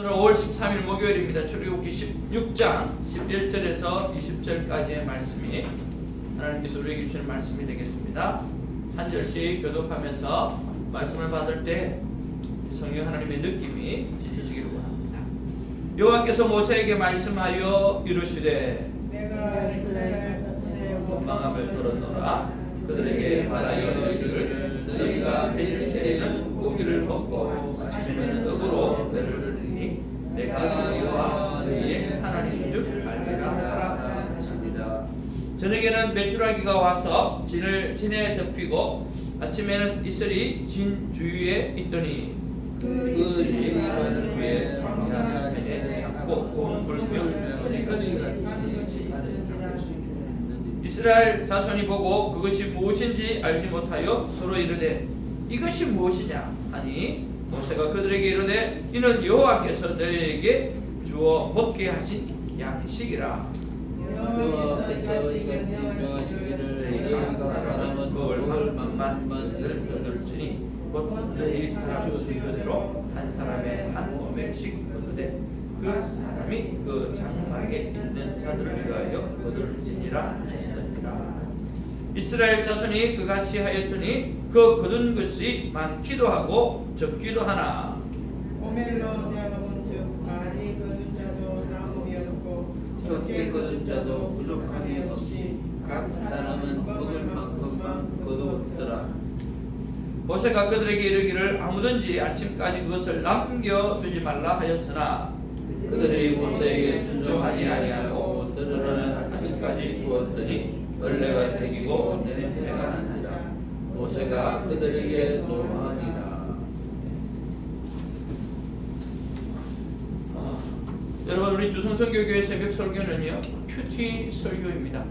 오늘은 5월 13일 목요일입니다. 출애굽기 16장 11절에서 20절까지의 말씀이 하나님께서 우리에게 주시는 말씀이 되겠습니다. 한 절씩 교독하면서 말씀을 받을 때 성령 하나님의 느낌이 지켜지기를 원합니다. 여호와께서 모세에게 말씀하여 이르시되 내가 이스라엘 자손의 원망함을 들었노라 그들에게 말하여 이르기를 너희가 배질 때에는 고기를 먹고 아침에는 떡으로 배를 드리니 내가 여호와 너희의 하나님인 줄 알리라 하라 하시니라 저녁에는 메추라기가 와서 진을 진에 덮이고 아침에는 이슬이 진 주위에 있더니 그 이슬이 일어나는 후에 장자에 잡고 온 불며 이스라엘 자손이 보고 그것이 무엇인지 알지 못하여 서로 이르되 이것이 무엇이냐? 하니 모세가 그들에게 이르되 이는 여호와께서 너희에게 주어 먹게 하신 양식이라 여호와께서 이같이 명하시기를 너희가 사람은 먹을 만만 것을 얻을지니 곧 너희 사람 수요대로 한 사람의 한 오멜씩 얻으되 그 사람이 그 장막에 있는 자들을 위하여 거둘지니라 하시더니라 이스라엘 자손이 그같이 하였더니 그 거둔 것이 많기도 하고 적기도 하나. 오멜로 되어본즉 많이 거둔 자도 남음이 없고 적게 거둔 자도 부족함이 없이 각 사람은 먹을 만큼만 거두었더라. 모세가 그들에게 이르기를 아무든지 아침까지 그것을 남겨두지 말라 하였으나 그들이 모세에게 순종하지 아니하고 들으러는 아침까지 구웠더니 벌레가 생기고 냄새가 난지라 모세가 그들에게 노하니라 어, 여러분 우리 주성성교교회 새벽 설교는요 큐티 설교입니다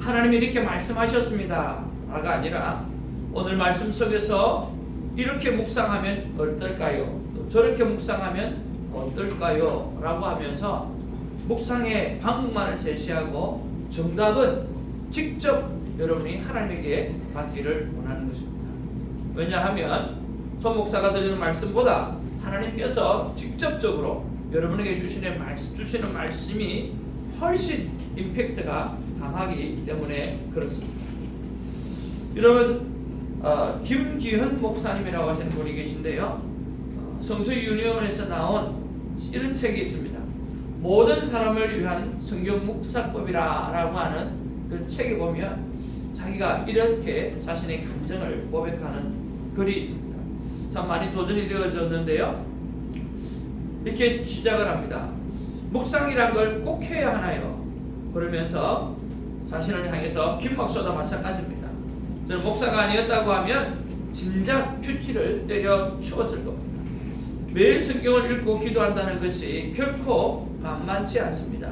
하나님이 이렇게 말씀하셨습니다 라가 아니라 오늘 말씀 속에서 이렇게 묵상하면 어떨까요? 또 저렇게 묵상하면 어떨까요? 라고 하면서 묵상의 방법만을 제시하고 정답은 직접 여러분이 하나님에게 받기를 원하는 것입니다. 왜냐하면 손목사가 드리는 말씀보다 하나님께서 직접적으로 여러분에게 주시는 말씀, 주시는 말씀이 훨씬 임팩트가 강하기 때문에 그렇습니다. 여러분 어, 김기현 목사님이라고 하시는 분이 계신데요. 어, 성서 유니온에서 나온 이런 책이 있습니다. 모든 사람을 위한 성경 묵상법이라라고 하는 그 책에 보면 자기가 이렇게 자신의 감정을 고백하는 글이 있습니다. 참 많이 도전이 되어졌는데요. 이렇게 시작을 합니다. 묵상이란 걸 꼭 해야 하나요? 그러면서 자신을 향해서 김 목사도 마찬가지입니다. 저는 목사가 아니었다고 하면 진작 큐티를 때려 추었을 겁니다. 매일 성경을 읽고 기도한다는 것이 결코 만만치 않습니다.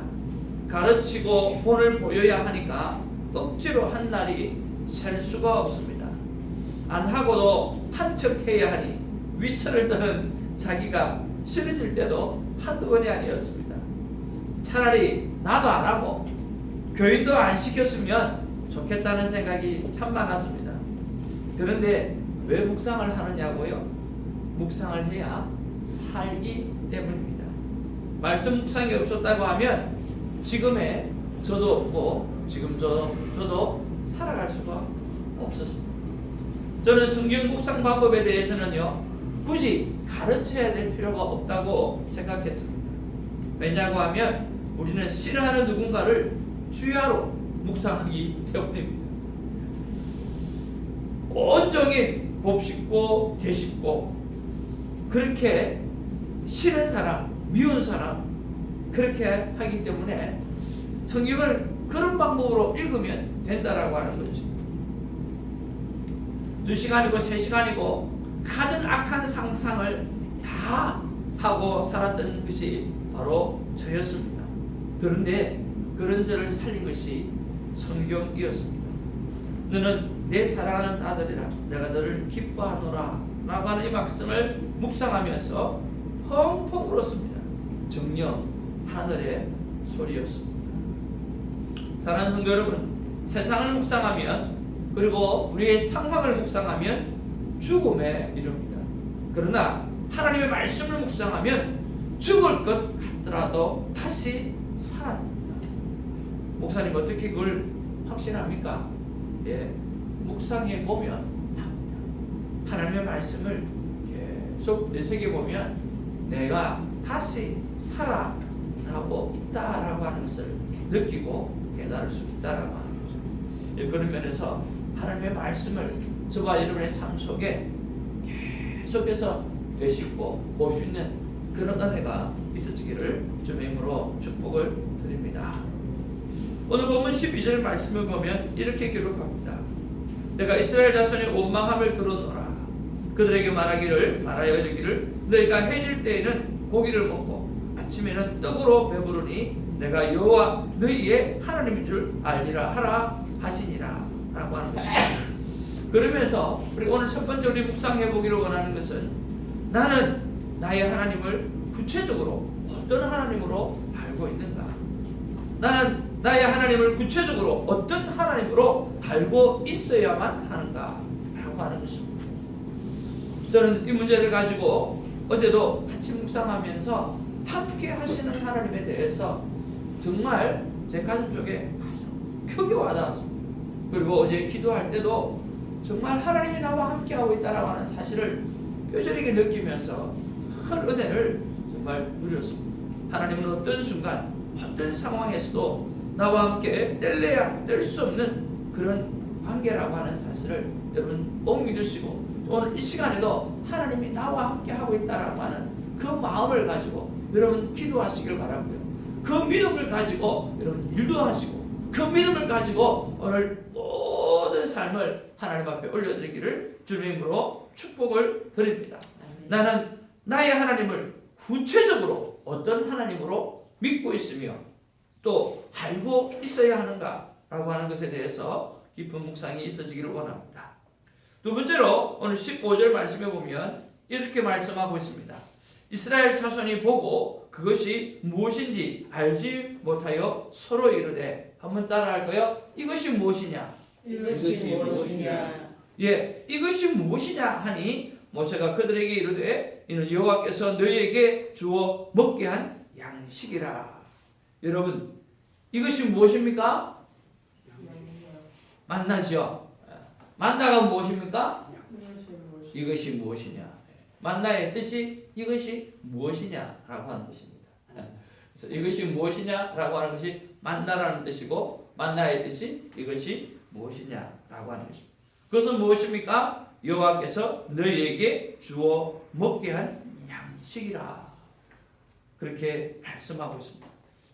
가르치고 본을 보여야 하니까 억지로 한 날이 셀 수가 없습니다. 안 하고도 한 척 해야 하니 윗선을 드는 자기가 싫어질 때도 한두 번이 아니었습니다. 차라리 나도 안 하고 교인도 안 시켰으면 좋겠다는 생각이 참 많았습니다. 그런데 왜 묵상을 하느냐고요? 묵상을 해야 살기 때문입니다. 말씀 묵상이 없었다고 하면 지금의 저도 없고 지금 저, 저도 살아갈 수가 없었습니다. 저는 성경 묵상 방법에 대해서는요 굳이 가르쳐야 될 필요가 없다고 생각했습니다. 왜냐고 하면 우리는 싫어하는 누군가를 주야로 묵상하기 때문입니다. 온종일 곱씹고 되씹고 그렇게 싫은 사람, 미운 사람 그렇게 하기 때문에 성경을 그런 방법으로 읽으면 된다라고 하는 거죠. 두 시간이고 세 시간이고 가든 악한 상상을 다 하고 살았던 것이 바로 저였습니다. 그런데 그런 저를 살린 것이 성경이었습니다. 너는 내 사랑하는 아들이라 내가 너를 기뻐하노라 라고 하는 이 말씀을 묵상하면서 펑펑 울었습니다. 정녕 하늘의 소리였습니다. 사랑하는 성도 여러분, 세상을 묵상하면 그리고 우리의 상황을 묵상하면 죽음에 이릅니다. 그러나 하나님의 말씀을 묵상하면 죽을 것 같더라도 다시 살아납니다. 목사님 어떻게 그걸 확신합니까? 예, 묵상해 보면 하나님의 말씀을 계속 내세계 보면 내가 다시 살아나고 있다라고 하는 것을 느끼고 깨달을 수 있다라고 하는 거죠. 예, 그런 면에서 하나님의 말씀을 저와 여러분의 삶 속에 계속해서 되시고 볼수 있는 그런 은혜가 있어지기를 주의 이름으로 축복을 드립니다. 오늘 보면 12절 말씀을 보면 이렇게 기록합니다. 내가 이스라엘 자손의 원망함을 들어노라. 그들에게 말하기를 말하여 이르기를 너희가 해질 때에는 고기를 먹고 아침에는 떡으로 배부르니 내가 여호와 너희의 하나님인 줄 알리라 하라 하시니라 라고 하는 것입니다. 그러면서 우리 오늘 첫 번째 우리 묵상해 보기를 원하는 것은 나는 나의 하나님을 구체적으로 어떤 하나님으로 알고 있는가? 나는 나의 하나님을 구체적으로 어떤 하나님으로 알고 있어야만 하는가? 라고 하는 것입니다. 저는 이 문제를 가지고 어제도 같이 묵상하면서 함께 하시는 하나님에 대해서 정말 제 가슴 속에 크게 와닿았습니다. 그리고 어제 기도할 때도 정말 하나님이 나와 함께하고 있다라고 하는 사실을 뼈저리게 느끼면서 큰 은혜를 정말 누렸습니다. 하나님은 어떤 순간, 어떤 상황에서도 나와 함께 뗄래야 뗄 수 없는 그런 관계라고 하는 사실을 여러분 꼭 믿으시고 오늘 이 시간에도 하나님이 나와 함께 하고 있다라고 하는 그 마음을 가지고 여러분 기도하시길 바라고요. 그 믿음을 가지고 여러분 일도 하시고 그 믿음을 가지고 오늘 모든 삶을 하나님 앞에 올려드리기를 주님의 이름으로 축복을 드립니다. 나는 나의 하나님을 구체적으로 어떤 하나님으로 믿고 있으며 또 알고 있어야 하는가라고 하는 것에 대해서 깊은 묵상이 있어지기를 원합니다. 두 번째로 오늘 15절 말씀에 보면 이렇게 말씀하고 있습니다. 이스라엘 자손이 보고 그것이 무엇인지 알지 못하여 서로 이르되 한번 따라할까요? 이것이 무엇이냐? 이것이 무엇이냐? 예, 이것이 무엇이냐 하니 모세가 그들에게 이르되 이는 여호와께서 너희에게 주어 먹게 한 양식이라. 여러분, 이것이 무엇입니까? 만나죠. 만나가 무엇입니까? 이것이 무엇이냐? 만나의 뜻이 이것이 무엇이냐라고 하는 것입니다. 이것이 무엇이냐라고 하는 것이 만나라는 뜻이고 만나의 뜻이 이것이 무엇이냐라고 하는 것입니다. 그것은 무엇입니까? 여호와께서 너희에게 주어 먹게 한 양식이라. 그렇게 말씀하고 있습니다.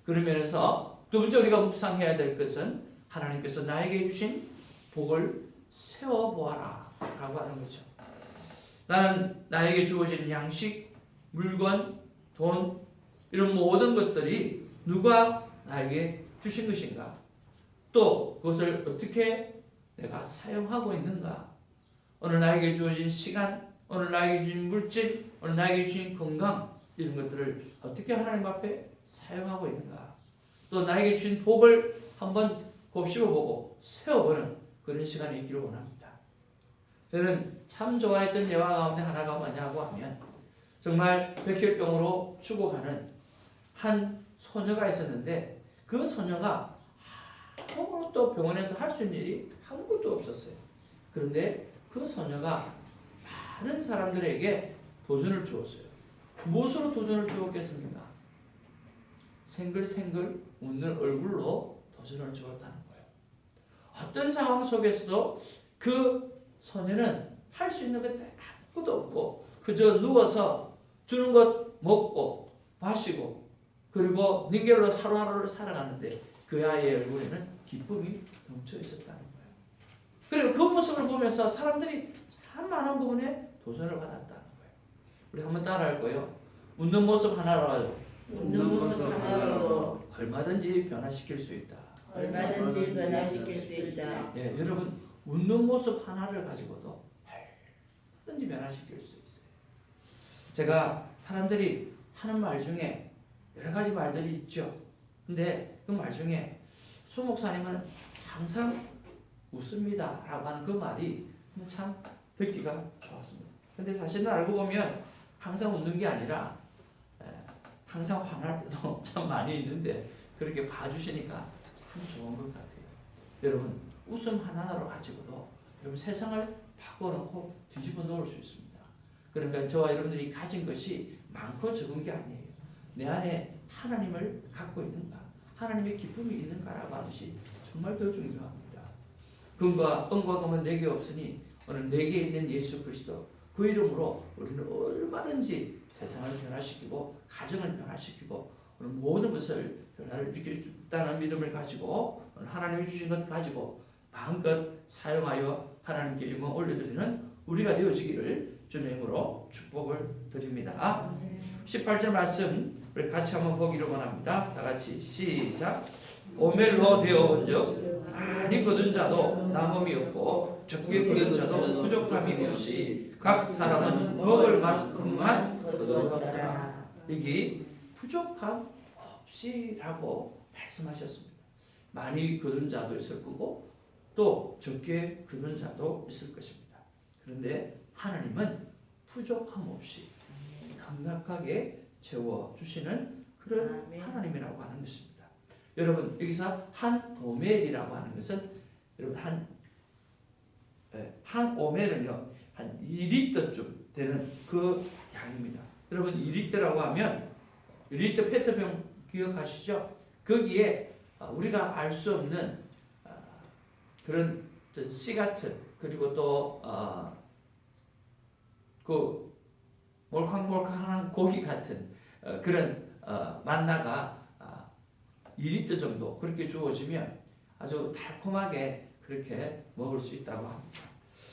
그러면서 두 번째 우리가 묵상해야 될 것은 하나님께서 나에게 주신 복을 세워 보아라 라고 하는 거죠. 나는 나에게 주어진 양식, 물건, 돈 이런 모든 것들이 누가 나에게 주신 것인가? 또 그것을 어떻게 내가 사용하고 있는가? 오늘 나에게 주어진 시간, 오늘 나에게 주신 물질, 오늘 나에게 주신 건강 이런 것들을 어떻게 하나님 앞에 사용하고 있는가? 또 나에게 주신 복을 한번 곱씹어 보고 세워보는 그런 시간이 있기를 원합니다. 저는 참 좋아했던 예화 가운데 하나가 뭐냐고 하면 정말 백혈병으로 죽어가는 한 소녀가 있었는데 그 소녀가 아무것도 병원에서 할 수 있는 일이 아무것도 없었어요. 그런데 그 소녀가 많은 사람들에게 도전을 주었어요. 무엇으로 도전을 주었겠습니까? 생글생글 웃는 얼굴로 도전을 주었다는 거예요. 어떤 상황 속에서도 그 소녀는 할 수 있는 것들 아무것도 없고 그저 누워서 주는 것 먹고 마시고 그리고 닝게로 하루하루를 살아가는데 그 아이의 얼굴에는 기쁨이 넘쳐 있었다는 거예요. 그리고 그 모습을 보면서 사람들이 참 많은 부분에 도전을 받았다는 거예요. 우리 한번 따라할 거예요. 웃는 모습 하나로 웃는 모습 하나로 얼마든지 변화시킬 수 있다. 얼마든지 변화시킬 수 있다. 예, 여러분 웃는 모습 하나를 가지고도 얼마든지 변화시킬 수 있어요. 제가 사람들이 하는 말 중에 여러 가지 말들이 있죠. 근데 그 말 중에 수 목사님은 항상 웃습니다 라고 하는 그 말이 참 듣기가 좋았습니다. 근데 사실은 알고 보면 항상 웃는 게 아니라 에, 항상 화날 때도 참 많이 있는데 그렇게 봐주시니까 참 좋은 것 같아요. 여러분 웃음 하나하나로 가지고도 여러분 세상을 바꿔놓고 뒤집어 놓을 수 있습니다. 그러니까 저와 여러분들이 가진 것이 많고 적은 게 아니에요. 내 안에 하나님을 갖고 있는가, 하나님의 기쁨이 있는가라고 하는 것이 정말 더 중요합니다. 금과 은과 금은 내게 없으니 오늘 내게 있는 예수 그리스도 그 이름으로 우리는 얼마든지 세상을 변화시키고 가정을 변화시키고 오늘 모든 것을 변화를 일으킬 수 있다는 믿음을 가지고 오늘 하나님이 주신 것 가지고 마음껏 사용하여 하나님께 영광 올려드리는 우리가 되어지기를 주님으로 축복을 드립니다. 18절 말씀 우리 같이 한번 보기를 원합니다. 다 같이 시작. 오멜로 되어 본즉 많이 거둔 자도 남음이 없고 적게 거둔 자도 부족함이 없이 각 사람은 먹을 만큼만 거두었더라. 여기 부족함 없이라고 말씀하셨습니다. 많이 거둔 자도 있을 거고 또 적게 거둔 자도 있을 것입니다. 그런데 하나님은 부족함 없이 넉넉하게 채워 주시는 그런 아멘. 하나님이라고 하는 것입니다. 여러분 여기서 한 오멜이라고 하는 것은 여러분 한, 예, 한 오멜은요 한 2리터쯤 되는 그 양입니다. 여러분 2리터라고 하면 2리터 페트병 기억하시죠? 거기에 아, 우리가 알 수 없는 아, 그런 저씨 같은 그리고 또그 몰캉몰캉한 고기 같은 어, 그런 어, 만나가 아, 2리터 정도 그렇게 주어지면 아주 달콤하게 그렇게 먹을 수 있다고 합니다.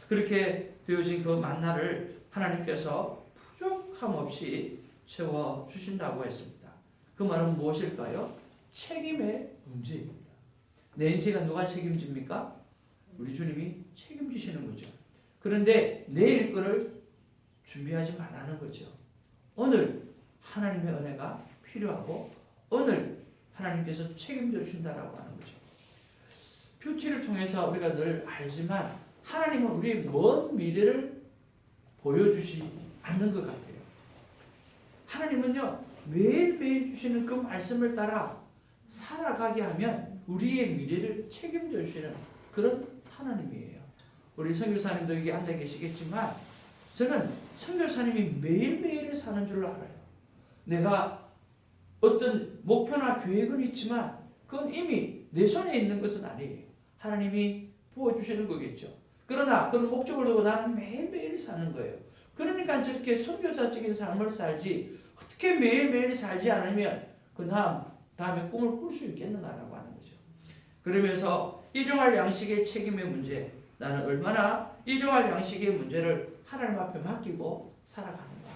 그렇게 되어진 그 만나를 하나님께서 부족함 없이 채워 주신다고 했습니다. 그 말은 무엇일까요? 책임의 문제입니다. 내 인생은 누가 책임집니까? 우리 주님이 책임지시는 거죠. 그런데 내일 거를 준비하지 말라는 거죠. 오늘 하나님의 은혜가 필요하고 오늘 하나님께서 책임져 주신다라고 하는 거죠. 큐티를 통해서 우리가 늘 알지만 하나님은 우리의 먼 미래를 보여주지 않는 것 같아요. 하나님은요 매일매일 주시는 그 말씀을 따라 살아가게 하면 우리의 미래를 책임져 주시는 그런 하나님이에요. 우리 선교사님도 여기 앉아 계시겠지만 저는 선교사님이 매일매일 사는 줄 알아요. 내가 어떤 목표나 계획은 있지만 그건 이미 내 손에 있는 것은 아니에요. 하나님이 부어주시는 거겠죠. 그러나 그런 목적을 두고 나는 매일매일 사는 거예요. 그러니까 저렇게 선교사적인 삶을 살지 어떻게 매일매일 살지 않으면 그 다음 다음에 꿈을 꿀 수 있겠느냐라고 하는 거죠. 그러면서 일용할 양식의 책임의 문제 나는 얼마나 일용할 양식의 문제를 하나님 앞에 맡기고 살아가는가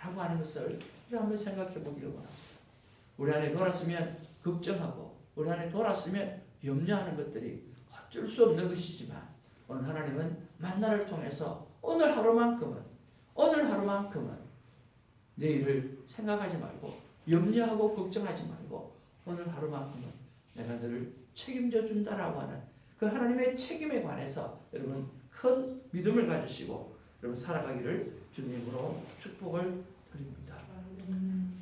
라고 하는 것을 우리 한번 생각해 보기를 원합니다. 우리 안에 돌았으면 걱정하고 우리 안에 돌았으면 염려하는 것들이 어쩔 수 없는 것이지만 오늘 하나님은 만나를 통해서 오늘 하루만큼은 오늘 하루만큼은 내일을 생각하지 말고 염려하고 걱정하지 말고 오늘 하루만큼은 내가 너를 책임져 준다라고 하는 그 하나님의 책임에 관해서 여러분 큰 믿음을 가지시고 여러분 살아가기를 주님으로 축복을 드립니다.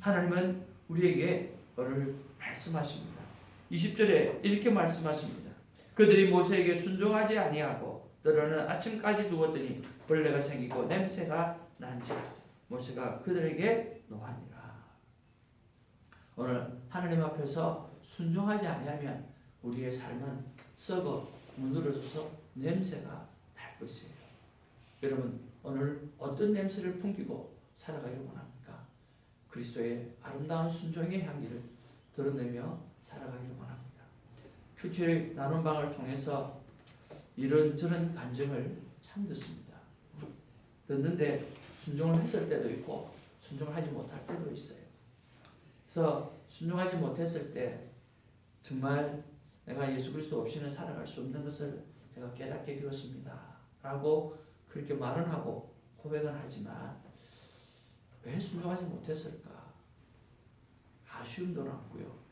하나님은 우리에게 오늘 말씀하십니다. 20절에 이렇게 말씀하십니다. 그들이 모세에게 순종하지 아니하고 너는 아침까지 두었더니 벌레가 생기고 냄새가 난지라 모세가 그들에게 노하니라. 오늘 하나님 앞에서 순종하지 아니하면 우리의 삶은 썩어 무너져서 냄새가 날 것이에요. 여러분 오늘 어떤 냄새를 풍기고 살아가기를 원합니까? 그리스도의 아름다운 순종의 향기를 드러내며 살아가기를 원합니다. 큐티의 나눔 방을 통해서 이런저런 간증을 참 듣습니다. 듣는데 순종을 했을 때도 있고 순종을 하지 못할 때도 있어요. 그래서 순종하지 못했을 때 정말 내가 예수 그리스도 없이는 살아갈 수 없는 것을 제가 깨닫게 되었습니다. 라고 그렇게 말은 하고 고백은 하지만 왜 순종하지 못했을까? 아쉬움도 남고요.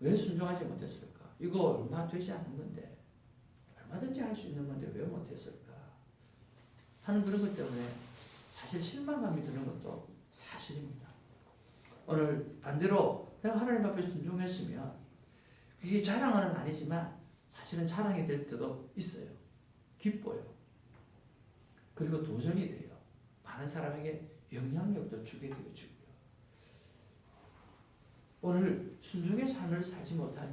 왜 순종하지 못했을까? 이거 얼마 되지 않는 건데 얼마든지 할 수 있는 건데 왜 못했을까? 하는 그런 것 때문에 사실 실망감이 드는 것도 사실입니다. 오늘 반대로 내가 하나님 앞에 순종했으면 그게 자랑은 아니지만 사실은 자랑이 될 때도 있어요. 기뻐요. 그리고 도전이 돼요. 많은 사람에게 영향력도 주게 되어주고요. 오늘 순종의 삶을 살지 못하면